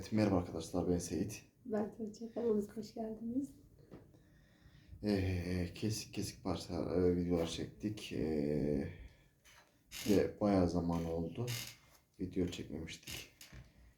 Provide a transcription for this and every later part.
Evet, merhaba arkadaşlar ben Seyit. Ben Tuğçe. Kanalımıza hoş geldiniz. Ee, kesik kesik parça e, videolar çektik. Ee, ve bayağı zaman oldu. Video çekmemiştik.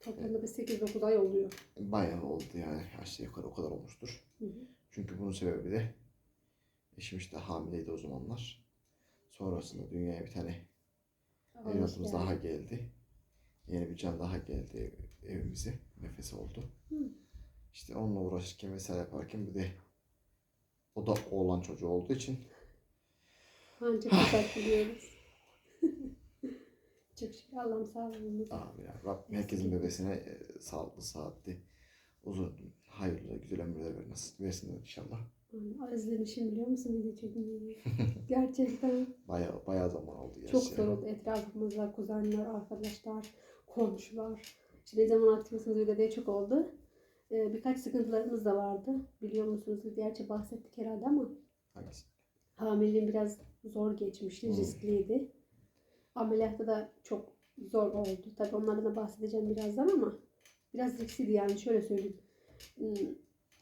Toplamda bir 8-9 ay oluyor. Bayağı oldu yani aşağı yukarı o kadar olmuştur. Hı hı. Çünkü bunun sebebi de eşim işte hamileydi o zamanlar. Sonrasında dünyaya bir tane evlatımız daha geldi. Yeni bir can daha geldi evimize. Nefes oldu. Hı. İşte onunla uğraşırken vesaire yaparken bir de o da oğlan çocuğu olduğu için Ancak fırsat buluyoruz. Çok şükür Allah'ım sağ olun. Amin ya. Rabbim herkesin bebesine e, sağlıklı, saatli, uzun, hayırlı, güzel ömürler versin, versin inşallah. Yani özlemişim biliyor musun video çekmeyi? Gerçekten Bayağı, bayağı zaman oldu gerçi. çok zor oldu. Etrafımızda kuzenler, arkadaşlar, komşular. İşte ne zaman atıyorsunuz video diye çok oldu. Ee, birkaç sıkıntılarımız da vardı. Biliyor musunuz? Gerçi bahsettik herhalde ama Hangisi? Hamileliğim biraz zor geçmişti, Hmm. riskliydi. Ameliyatta da çok zor oldu. Tabii onlardan da bahsedeceğim birazdan ama biraz riskliydi yani şöyle söyleyeyim.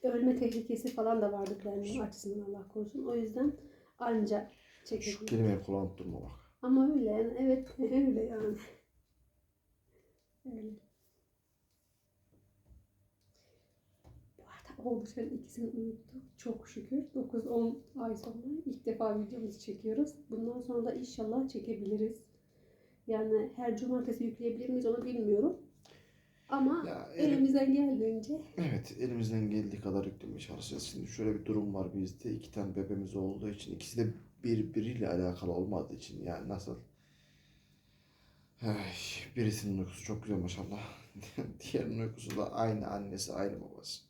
Ölme tehlikesi falan da vardı benim açısından Allah korusun. O yüzden anca Şu çekebildim. kelimeyi kullanıp durma bak. Ama öyle yani evet öyle yani. Öyle. Bu arada oldu şöyle ikisini unuttuk. Çok şükür 9-10 ay sonra ilk defa videomuzu çekiyoruz. Bundan sonra da inşallah çekebiliriz. Yani her cumartesi yükleyebilir miyiz onu bilmiyorum. Ama Ya, elim- elimizden geldiğince evet elimizden geldiği kadar yüklemeye çalışacağız. Şimdi şöyle bir durum var bizde. iki tane bebeğimiz olduğu için ikisi de birbiriyle alakalı olmadığı için yani nasıl Ay, birisinin uykusu çok güzel maşallah. Diğerinin uykusu da aynı annesi aynı babası.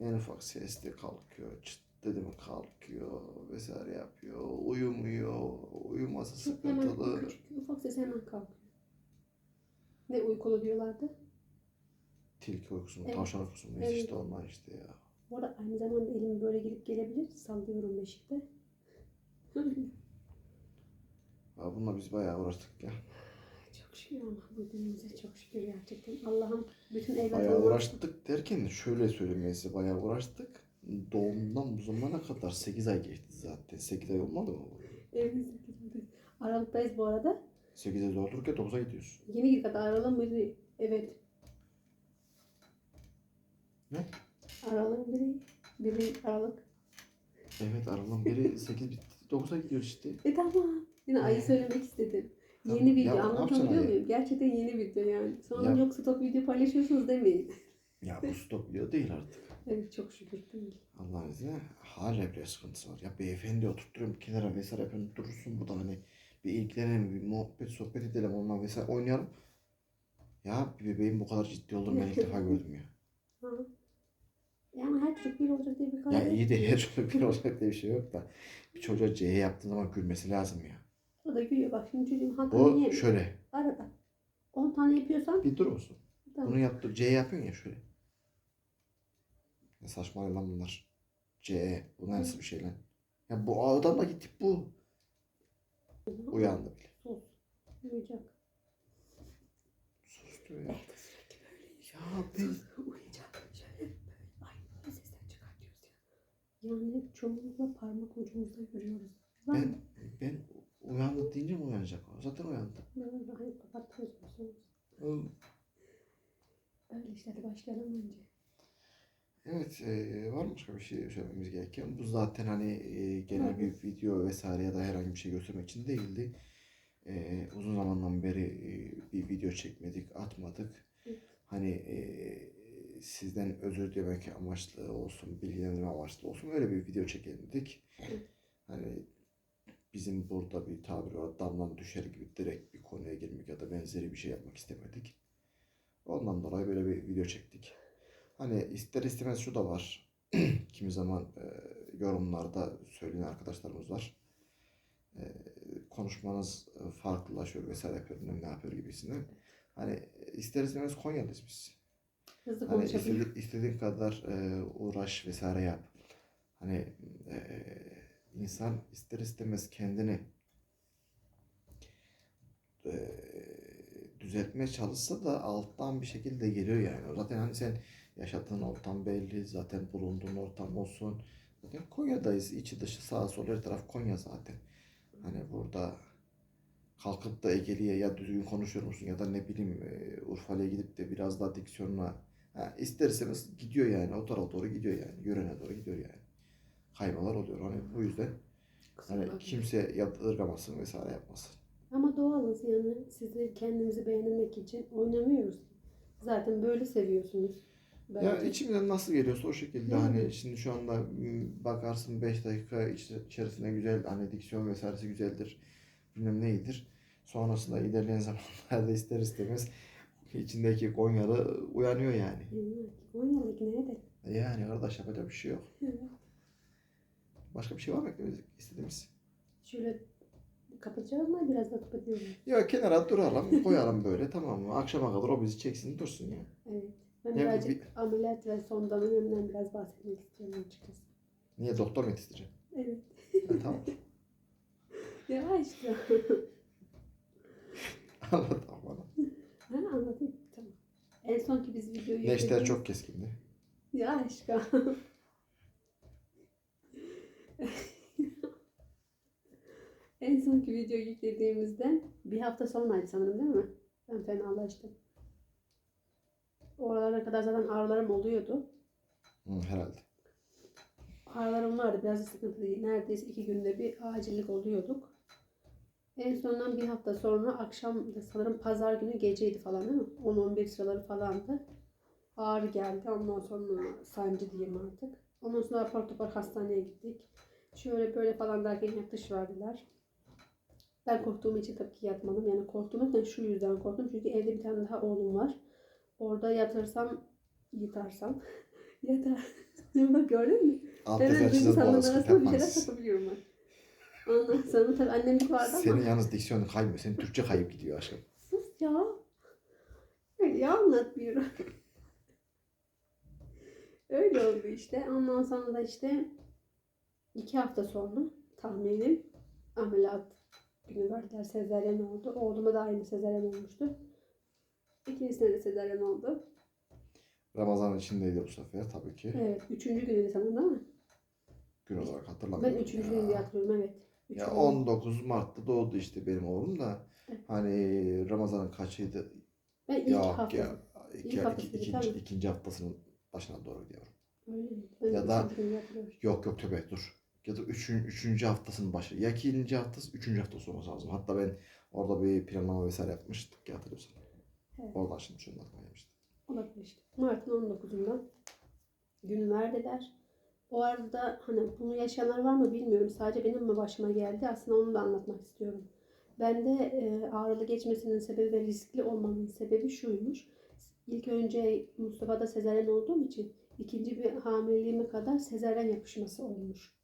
En ufak sesle kalkıyor, çıt dedi mi kalkıyor vesaire yapıyor. Uyumuyor, uyuması çok hemen sıkıntılı. küçük ufak ses hemen kalkıyor. Ne uykulu diyorlardı. Tilki uykusu mu, Evet. tavşan uykusu mu? Evet. Evet. işte onlar işte ya. Bu arada aynı zamanda elim böyle gidip gelebilir. Sallıyorum beşikte. ya bununla biz bayağı uğraştık ya. çok şükür ama bugünümüze çok şükür gerçekten. Allah'ım bütün Bayağı olmak- uğraştık derken şöyle söyleyeyim size bayağı uğraştık. Doğumdan bu zamana kadar 8 ay geçti zaten. 8 ay olmadı mı? Evet, sekiz- Aralıktayız bu arada. 8 ay doldururken 9'a gidiyoruz. Yeni bir kadar aralığın biri. Evet. Ne? Aralığın biri. Biri Aralık. Evet aradan beri 8 bitti. 9'a gidiyoruz işte. E tamam. Yine ayı söylemek istedim. tamam. Yeni Ya, video ne anlatabiliyor yapacaksın muyum? Gerçekten yeni video yani. Sonra Ya. yok stok video paylaşıyorsunuz demeyin. Ya bu stop video değil artık. Evet çok şükür değil. Allah'ın izniyle hala bile sıkıntısı var. Ya beyefendi oturtturuyorum kenara vesaire yapıyorum durursun burada hani bir ilgilenelim bir muhabbet sohbet edelim onunla vesaire oynayalım. Ya bir bebeğin bu kadar ciddi olduğunu ben ilk defa gördüm ya. Ha. Yani her çocuk bir olacak diye bir Ya karar iyi de her çocuk bir olacak diye bir şey yok da bir çocuğa C yaptığın zaman gülmesi lazım ya. O da gülüyor bak şimdi çocuğum Hakan O niye? şöyle Arada. 10 tane yapıyorsan bir dur musun? tamam. Bunu yaptı C yapıyorsun ya şöyle. Ne saçmalıyor lan bunlar. C bu nasıl bir şey lan? Ya bu adamla gittik bu. Uyandı bile. Sus. Uyuyacak. Sustu ya. Evet sürekli böyleyiz. Ya ben Sus. Uyuyacak. Şöyle böyle. Ay bu sesten çıkartıyoruz ya. Yani çoğunlukla parmak ucumuzda yürüyoruz. ben Ben, ben uyandı deyince mi uyanacak o? Zaten uyandı. ben hani kapatıyoruz musunuz? Öyle işte hadi başlayalım önce. Evet, e, var mı başka bir şey söylememiz gereken? Bu zaten hani e, genel bir video vesaire ya da herhangi bir şey göstermek için değildi. E, uzun zamandan beri e, bir video çekmedik, atmadık. Hani e, sizden özür dilemek amaçlı olsun, bilgilendirme amaçlı olsun öyle bir video çekelim dedik. Hani bizim burada bir tabir var, damdan düşer gibi direkt bir konuya girmek ya da benzeri bir şey yapmak istemedik. Ondan dolayı böyle bir video çektik. Hani ister istemez şu da var. Kimi zaman e, yorumlarda söyleyen arkadaşlarımız var. E, konuşmanız e, farklılaşıyor vesaire yapıyor, ne yapıyor gibisinden. Hani ister istemez Konyalıyız biz. Hızlı Hani istedi, istediğin kadar e, uğraş vesaire yap. Hani e, insan ister istemez kendini e, düzeltmeye çalışsa da alttan bir şekilde geliyor yani. Zaten hani sen yaşadığın ortam belli, zaten bulunduğun ortam olsun. Zaten Konya'dayız. içi dışı sağa sola her taraf Konya zaten. Hani burada kalkıp da Ege'liye ya düzgün konuşuyor musun ya da ne bileyim e, Urfa'ya gidip de biraz daha diksiyonla ha, isterseniz gidiyor yani o tarafa doğru gidiyor yani. Yörene doğru gidiyor yani. Kaymalar oluyor. Hani bu yüzden hani kimse yadırgamasın vesaire yapmasın. Ama doğalız yani sizi kendimizi beğendirmek için oynamıyoruz. Zaten böyle seviyorsunuz. Ya Bence. içimden nasıl geliyorsa o şekilde Yani. hani şimdi şu anda bakarsın 5 dakika iç- içerisinde güzel hani diksiyon vesairesi güzeldir. Bilmem neydir. Sonrasında ilerleyen zamanlarda ister istemez içindeki Konyalı uyanıyor yani. Konyalı nerede? Yani kardeş yapacak bir şey yok. Başka bir şey var mı eklemek istediğimiz? Şöyle kapatacağız mı? Biraz da kapatıyorum. Ya kenara duralım, koyalım böyle tamam mı? Akşama kadar o bizi çeksin dursun ya. Evet. Ben bu birazcık bir- ameliyat ve son dönemden biraz bahsetmek istiyorum açıkçası. Niye doktor mu yetiştireceksin? Evet. Ha, tamam. Ya işte. Anlat bana. ha, anlatayım. Tamam. En son yüklediğimiz- çok keskindi. Ya aşkım. en sonki videoyu yüklediğimizden bir hafta sonraydı sanırım değil mi? Ben fenalaştım. Oralara kadar zaten ağrılarım oluyordu. Hı, herhalde. Ağrılarım vardı. Biraz da Neredeyse iki günde bir acillik oluyorduk. En sonundan bir hafta sonra akşam da sanırım pazar günü geceydi falan değil mi? 10-11 sıraları falandı. Ağrı geldi. Ondan sonra sancı diyeyim artık. Ondan sonra apar topar hastaneye gittik. Şöyle böyle falan derken yatış verdiler. Ben korktuğum için tabii ki yatmadım. Yani korktuğumdan şu yüzden korktum. Çünkü evde bir tane daha oğlum var. Orada yatırsam, yatarsam, yatar. Bak gördün mü? Alt Hemen yazar çizer duygusalların boğaz arasında bir şeyler yapmaz. takabiliyorum ben. Ondan sonra tabii annemlik vardı ama. Senin yalnız diksiyonun kaymıyor. Senin Türkçe kayıp gidiyor aşkım. Sus ya. Öyle ya anlatmıyorum. Öyle oldu işte. Ondan sonra da işte iki hafta sonra tahminim ameliyat günü verdiler. Sezaryen oldu. Oğluma da aynı sezaryen olmuştu. İkincisine de sezaryen oldu. Ramazan içindeydi bu sefer tabii ki. Evet. Üçüncü günüydü sanırım değil mi? Gün olarak hatırlamıyorum. Ben üçüncü ya. günü diye hatırlıyorum evet. Ya Üçüncü. 19 Mart'ta doğdu işte benim oğlum da. Evet. Hani Ramazan'ın kaçıydı? Ben ilk Yok hafta. ya. İki, İlk iki, haftasıydı, ikinci, ikinci haftasının başına doğru diyorum. Öyle Ya da-. Yok yok tövbe dur. Ya da üçün, üçüncü haftasının başı. Ya ikinci haftası, üçüncü haftası olması lazım. Hatta ben orada bir planlama vesaire yapmıştık ya hatırlıyorsan. Evet. Oradan şimdi şundan kaymıştım. Olabilir işte. Mart'ın 19'unda gün verdiler. O arada hani bunu yaşayanlar var mı bilmiyorum. Sadece benim mi başıma geldi? Aslında onu da anlatmak istiyorum. Bende e, ağrılı geçmesinin sebebi ve riskli olmamın sebebi şuymuş. İlk önce Mustafa'da sezaryen olduğum için ikinci bir hamileliğime kadar sezaryen yapışması olmuş.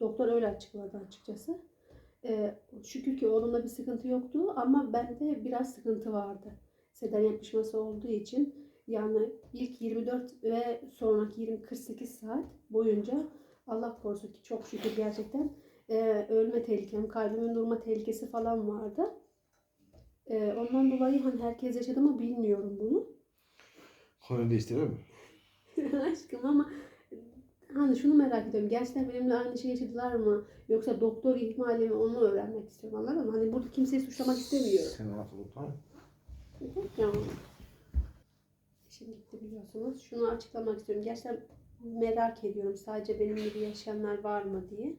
Doktor öyle açıkladı açıkçası. E, şükür ki oğlumda bir sıkıntı yoktu ama bende biraz sıkıntı vardı. Sezaryen yapışması olduğu için yani ilk 24 ve sonraki 20-48 saat boyunca Allah korusun ki çok şükür gerçekten e, ölme tehlikem, kalbimin durma tehlikesi falan vardı. E, ondan dolayı hani herkes yaşadı mı bilmiyorum bunu. Konuyu değiştirelim mi? Aşkım ama hani şunu merak ediyorum. Gerçekten benimle aynı şey yaşadılar mı? Yoksa doktor ihmali mi? Onu öğrenmek istiyorum anladın mı? Hani burada kimseyi suçlamak istemiyorum. Sen nasıl tamam Ya. Şimdi gitti biliyorsunuz. Şunu açıklamak istiyorum. Gerçekten merak ediyorum. Sadece benim gibi yaşayanlar var mı diye.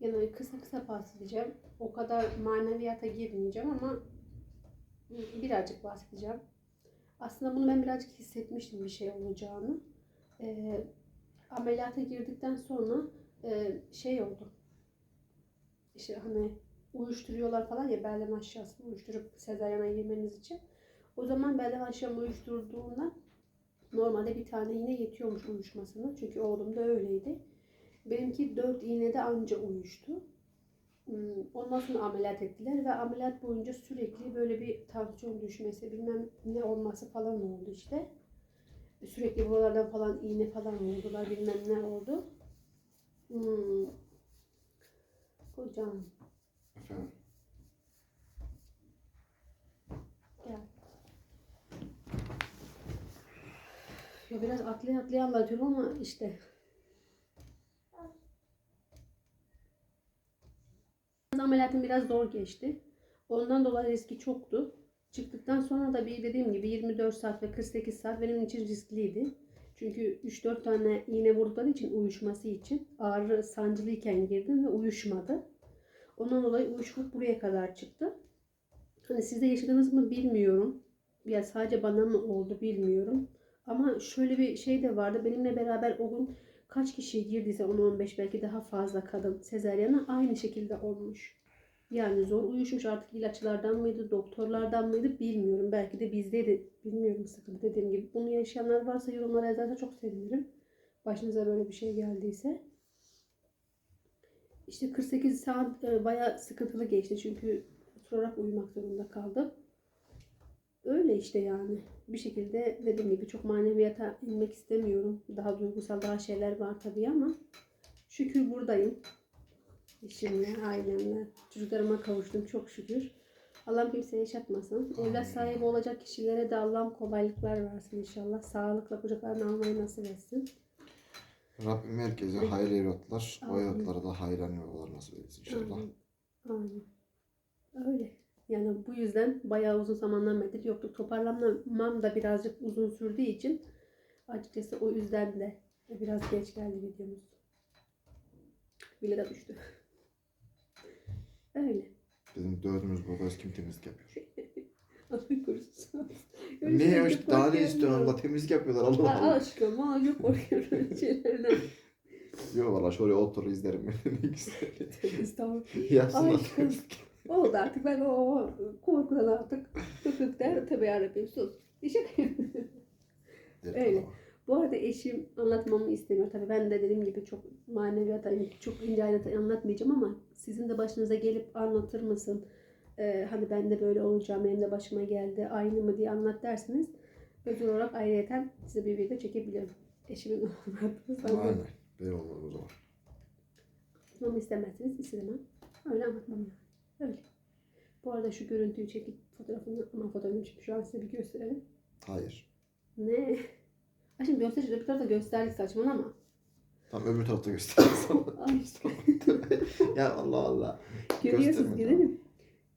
Yani kısa kısa bahsedeceğim. O kadar maneviyata girmeyeceğim ama birazcık bahsedeceğim. Aslında bunu ben birazcık hissetmiştim bir şey olacağını. Ee, ameliyata girdikten sonra e, şey oldu. İşte hani uyuşturuyorlar falan ya belden aşağısını uyuşturup sezaryana girmeniz için. O zaman belden aşağı uyuşturduğunda normalde bir tane iğne yetiyormuş uyuşmasına. Çünkü oğlum da öyleydi. Benimki 4 iğnede anca uyuştu. Hmm, ondan sonra ameliyat ettiler ve ameliyat boyunca sürekli böyle bir tansiyon düşmesi bilmem ne olması falan oldu işte. Sürekli buralardan falan iğne falan oldular bilmem ne oldu. Hmm. Hocam. Efendim? Gel. Ya biraz atlaya atlaya anlatıyorum ama işte Ameliyatım biraz zor geçti. Ondan dolayı riski çoktu. Çıktıktan sonra da bir dediğim gibi 24 saat ve 48 saat benim için riskliydi. Çünkü 3-4 tane iğne vurdukları için uyuşması için ağrı sancılıyken girdim ve uyuşmadı. Ondan dolayı uyuşukluk buraya kadar çıktı. Hani sizde yaşadınız mı bilmiyorum. Ya sadece bana mı oldu bilmiyorum. Ama şöyle bir şey de vardı. Benimle beraber o gün kaç kişi girdiyse 10-15 belki daha fazla kadın sezeryana aynı şekilde olmuş. Yani zor uyuşmuş artık ilaçlardan mıydı, doktorlardan mıydı bilmiyorum. Belki de bizdeydi. Bilmiyorum sıkıntı dediğim gibi. Bunu yaşayanlar varsa yorumlara yazarsa çok sevinirim. Başınıza böyle bir şey geldiyse. İşte 48 saat e, bayağı sıkıntılı geçti. Çünkü oturarak uyumak zorunda kaldım. Öyle işte yani. Bir şekilde dediğim gibi çok maneviyata inmek istemiyorum. Daha duygusal daha şeyler var tabii ama şükür buradayım. Eşimle, ailemle, çocuklarıma kavuştum çok şükür. Allah'ım kimseye yaşatmasın. Evlat sahibi olacak kişilere de Allah'ım kolaylıklar versin inşallah. Sağlıkla kucaklarına almayı nasip etsin. Rabbim herkese hayırlı evlatlar, o evlatlara da hayırlı anne babalar nasip etsin inşallah. Amin. Amin. Öyle. Yani bu yüzden bayağı uzun zamandan beri yoktuk. Toparlanmam da birazcık uzun sürdüğü için açıkçası o yüzden de biraz geç geldi videomuz. Bile de düştü. Öyle. Bizim dördümüz buradayız kim temizlik yapıyor? Allah korusun. ne hoş daha ne istiyorsun Allah temizlik yapıyorlar Allah Allah. aşkım aa yok oraya şeylerden. Yok valla şöyle otur izlerim ne güzel. Estağfurullah. Yapsınlar temizlik. Oldu artık ben o korkudan artık tıkık der tabi yarabbim sus. İşe Öyle. Bu arada eşim anlatmamı istemiyor. Tabii ben de dediğim gibi çok maneviyat hani çok ince ayrıntı anlatmayacağım ama sizin de başınıza gelip anlatır mısın? Ee, hani ben de böyle olacağım, benim de başıma geldi, aynı mı diye anlat derseniz özel olarak ayrıyeten size bir video çekebilirim. Eşimin anlattığı. Aynen. Ben olur o zaman. Anlatmamı istemezseniz istemem. Öyle anlatmam yani. Öyle. Bu arada şu görüntüyü çekip fotoğrafını ama fotoğrafını çekip şu an size bir gösterelim. Hayır. Ne? Ha şimdi göster, öbür tarafta gösterdik saçmalama. Tam öbür tarafta sana. Ay. ya Allah Allah. Görüyorsunuz Gösterme, gidelim.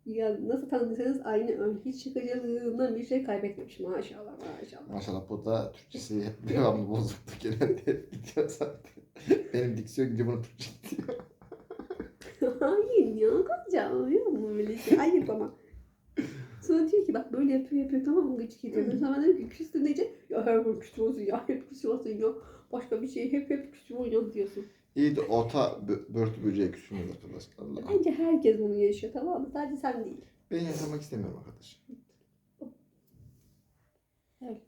Ya nasıl tanıdıysanız aynı ön hiç şakacılığından bir şey kaybetmemiş maşallah maşallah. Maşallah bu da Türkçesi hep devamlı bozuktu genelde gidiyor zaten. Benim diksiyon gibi bunu Türkçe diyor. Hayır ya kocam yok mu öyle şey? Ayıp ama. Sonra diyor ki bak böyle yapıyor yapıyor tamam mı gıcık ediyor. Sonra dedim ki küstün diyece ya her gün küstü olsun ya hep küstü olsun ya. Başka bir şey hep hep küstü olsun diyorsun. İyi de ota bö- börtü böceği küsmüyor arkadaşlar. Allah. Bence herkes bunu yaşıyor tamam mı? Sadece sen değil. Ben yaşamak istemiyorum arkadaş. Evet.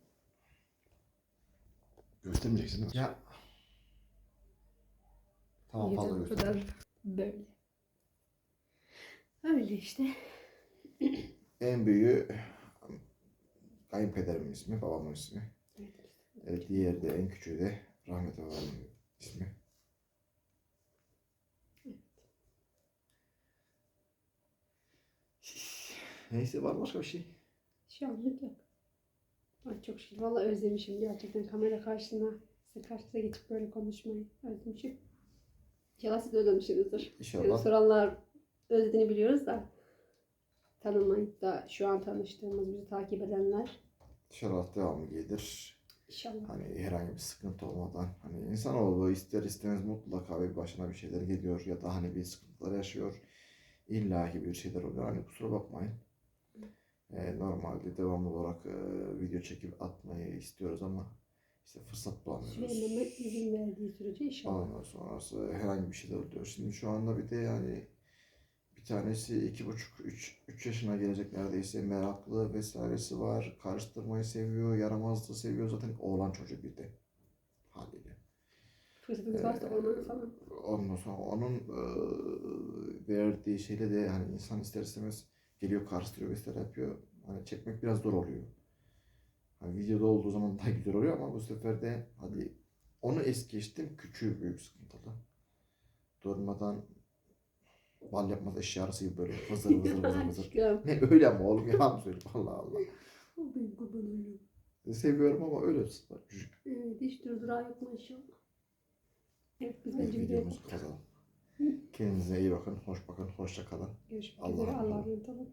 Göstermeyeceksin? Ya. Tamam fazla Yeter, bu göster. kadar. Böyle. Öyle işte. En büyüğü kayınpederimin ismi, babamın ismi. Evet. Diğeri de en küçüğü de rahmetli babamın ismi. Neyse var mı başka bir şey. Şu anlık yok. Ay çok şükür. Valla özlemişim gerçekten kamera karşısına. Size karşınıza geçip böyle konuşmayı özlemişim. İnşallah siz özlemişsinizdir. Yani İnşallah. soranlar özlediğini biliyoruz da tanımayıp da şu an tanıştığımız bizi takip edenler İnşallah devamı gelir. inşallah. Hani herhangi bir sıkıntı olmadan hani insanoğlu ister istemez mutlaka bir başına bir şeyler geliyor ya da hani bir sıkıntılar yaşıyor. İlla ki bir şeyler oluyor. Hani kusura bakmayın. Ee, normalde devamlı olarak e, video çekip atmayı istiyoruz ama işte fırsat bulamıyoruz. Süleyman'a izin verdiği sürece inşallah. Ondan sonrası herhangi bir şeyler oluyor. Şimdi şu anda bir de yani bir tanesi iki buçuk, üç, üç yaşına gelecek neredeyse meraklı vesairesi var. Karıştırmayı seviyor, yaramazlığı seviyor. Zaten oğlan çocuk bir de haliyle. Fırsatınız varsa olmadı falan. Ondan sonra onun e, verdiği şeyle de hani insan ister istemez geliyor karıştırıyor vesaire yapıyor. Hani çekmek biraz zor oluyor. Hani videoda olduğu zaman daha güzel oluyor ama bu sefer de hadi onu es geçtim küçüğü büyük sıkıntılı. Durmadan bal yapmaz eşyarısı gibi böyle vızır vızır vızır vızır. Ne öyle ama oğlum yalan söyleyeyim Allah Allah. O benim kurban olayım. Seviyorum ama öyle var. Evet hiç durdurağı yok maşallah. Evet biz bence. Kendinize iyi bakın. Hoş bakın. Hoşça kalın. Görüşmek üzere. Allah'a emanet olun.